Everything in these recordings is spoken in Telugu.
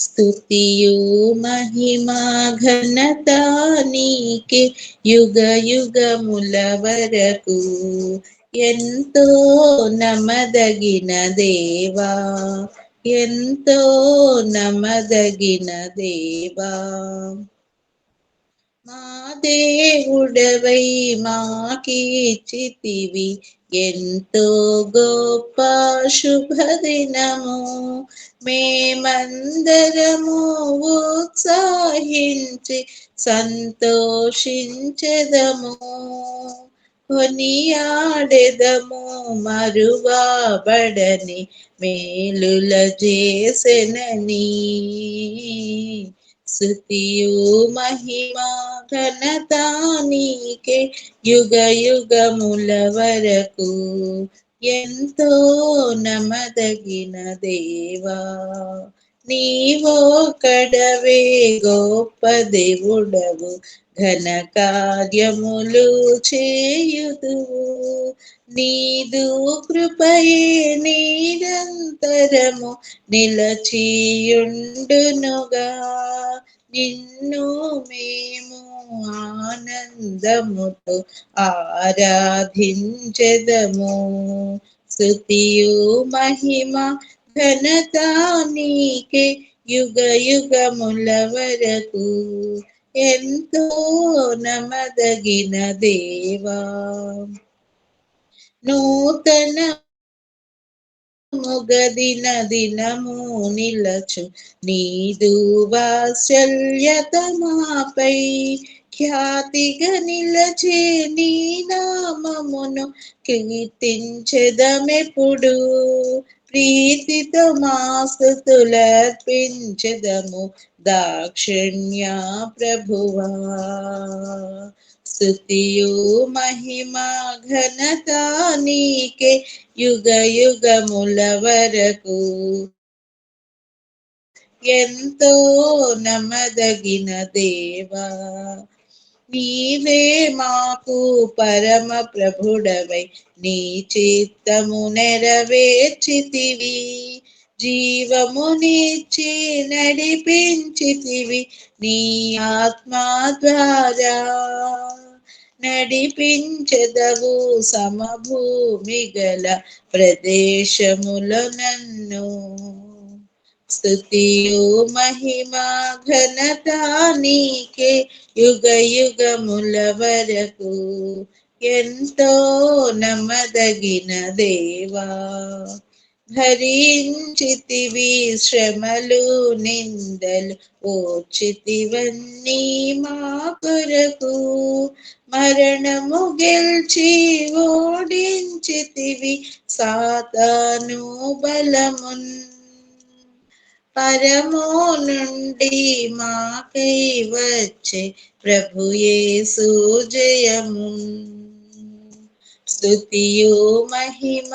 స్తుతియు మహిమా ఘనత నీకే యుగ యుగముల వరకు ఎంతో నమదగిన దేవా ఎంతో నమదగిన దేవా మా దేవుడవై మాకీర్చితివి ఎంతో గొప్ప శుభదినము. మేమందరము ఉత్సాహించి సంతోషించదము. కొనియాడెదము మరువాబడని మేలుల చేసెనని. స్థుతియు మహిమా ఘనత నీకే యుగ యుగముల వరకు ఎంతో నమదగిన దేవా. నీవో కడవే గొప్ప దేవుడవు ఘన కార్యములు చేయుదువు. నీదు కృపయే నిరంతరము నిలచియుండునుగా. నిన్ను మేము ఆనందముతో ఆరాధించెదము. స్థుతియు మహిమ ఘనత నీకే యుగ యుగముల వరకు ఎంతో నమదగిన దేవా. నూతన మొగదిన దినము నిలచు నీదు వాత్సల్యత మాపై ఖ్యాతిగా నిలచే నీ నామమును కీర్తించదమెప్పుడు ప్రీతితో మాస్తుతులర్పించదము దాక్షిణ్య ప్రభువా స్థుతియు మహిమా ఘనత నీకే యుగ యుగముల వరకు ఎంతో నమదగిన దేవా నీవే మాకు పరమ ప్రభుడవై నీ చిత్తము నెరవేర్చితివి. జీవమునిచ్చి నడిపించితివి నీ ఆత్మా ద్వారా. నడిపించదవు సమభూమి గల ప్రదేశముల నన్ను. స్థుతియు మహిమా ఘనత నీకే యుగ యుగముల వరకు. ఎంతో నమదగిన దేవా భరించితివి శ్రమలు నిందలు ఓచితివన్నీ మా కొరకు. మరణము గెల్చి ఓడించితివి సాతాను బలమున్. పరమో నుండి మాకై వచ్చే ప్రభుయేసు జయము స్థుతియు మహిమ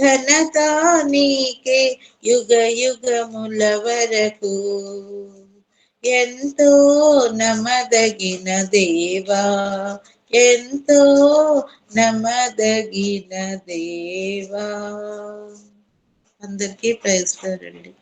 ఘనత నీకే యుగ యుగముల వరకు ఎంతో నమదగిన దేవా ఎంతో నమదగిన దేవా అందరికీ ప్రైజ్ అండి